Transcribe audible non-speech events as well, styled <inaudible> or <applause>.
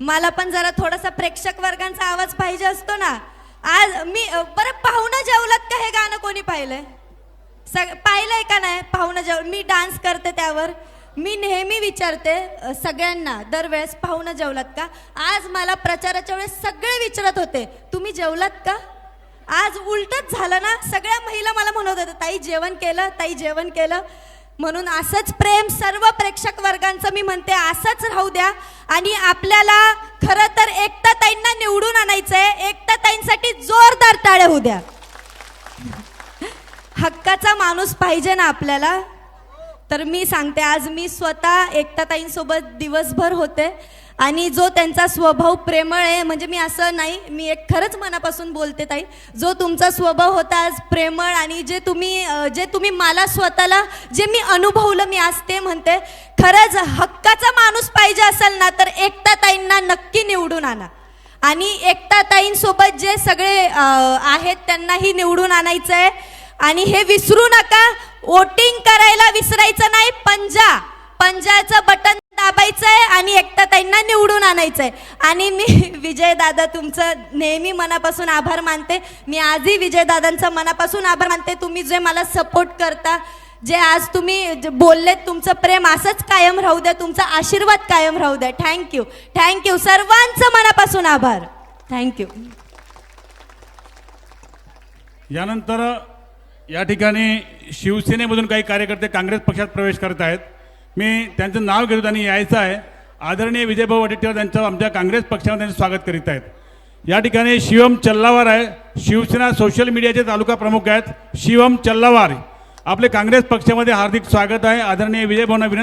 मला पण जरा थोडासा प्रेक्षक वर्गांचा आवाज पाहिजे असतो ना. आज मी बरं पाहुणं जेवलात का हे गाणं कोणी पाहिलंय? सग पाहिलंय का नाही पाहुणं जेव मी डान्स करते त्यावर. मी नेहमी विचारते सगळ्यांना दरवेळेस पाहुणं जेवलात का? आज मला प्रचाराच्या वेळेस सगळे विचारत होते तुम्ही जेवलात का? आज उलटच झालं ना सगळ्या महिला मला म्हणत होत्या ताई जेवण केलं ताई जेवण केलं. म्हणून असंच प्रेम सर्व प्रेक्षक वर्गांचं मी म्हणते असंच राहू द्या. आणि आपल्याला खरं तर एकता ताईंना निवडून आणायचंय. एकता ताईंसाठी जोरदार टाळ्या होऊ द्या. हक्काचा माणूस पाहिजे ना आपल्याला. तर मी सांगते आज मी स्वतः एकताताईंसोबत दिवसभर होते आणि जो त्यांचा स्वभाव प्रेमळ आहे म्हणजे मी असं नाही मी एक खरंच मनापासून बोलते ताई जो तुमचा स्वभाव होता आज प्रेमळ आणि जे तुम्ही जे तुम्ही मला स्वतःला जे मी अनुभवलं मी आज ते म्हणते खरंच हक्काचा माणूस पाहिजे असेल ना तर एकताताईंना नक्की निवडून आणा. आणि एकताताईंसोबत जे सगळे आहेत त्यांनाही निवडून आणायचं आहे आणि हे विसरू नका वोटिंग करायला विसरायचं नाही पंजा. पंजाचं बटन दाबायचंय आणि एकताताईंना निवडून आणायचंय. आणि मी <laughs> विजय दादा तुमचं नेहमी मनापासून आभार मानते. मी आजही विजयदादांचा मनापासून आभार मानते. तुम्ही जे मला सपोर्ट करता जे आज तुम्ही जे बोललेत तुमचं प्रेम असंच कायम राहू द्या. तुमचा आशीर्वाद कायम राहू द्या. थँक्यू थँक्यू सर्वांचं मनापासून आभार. थँक्यू यानंतर या ठिकाणी शिवसेनेमधून काही कार्यकर्ते काँग्रेस पक्षात प्रवेश करत आहेत. मी त्यांचं नाव घेतो त्यांनी यायचं आहे. आदरणीय विजयभाऊ वडेट्टीवार त्यांचं आमच्या काँग्रेस पक्षामध्ये त्यांचं स्वागत करीत आहेत. या ठिकाणी शिवम चल्लावार आहे. शिवसेना सोशल मीडियाचे तालुका प्रमुख आहेत. शिवम चल्लावार आपले काँग्रेस पक्षामध्ये हार्दिक स्वागत आहे. आदरणीय विजयभाऊंना विनंती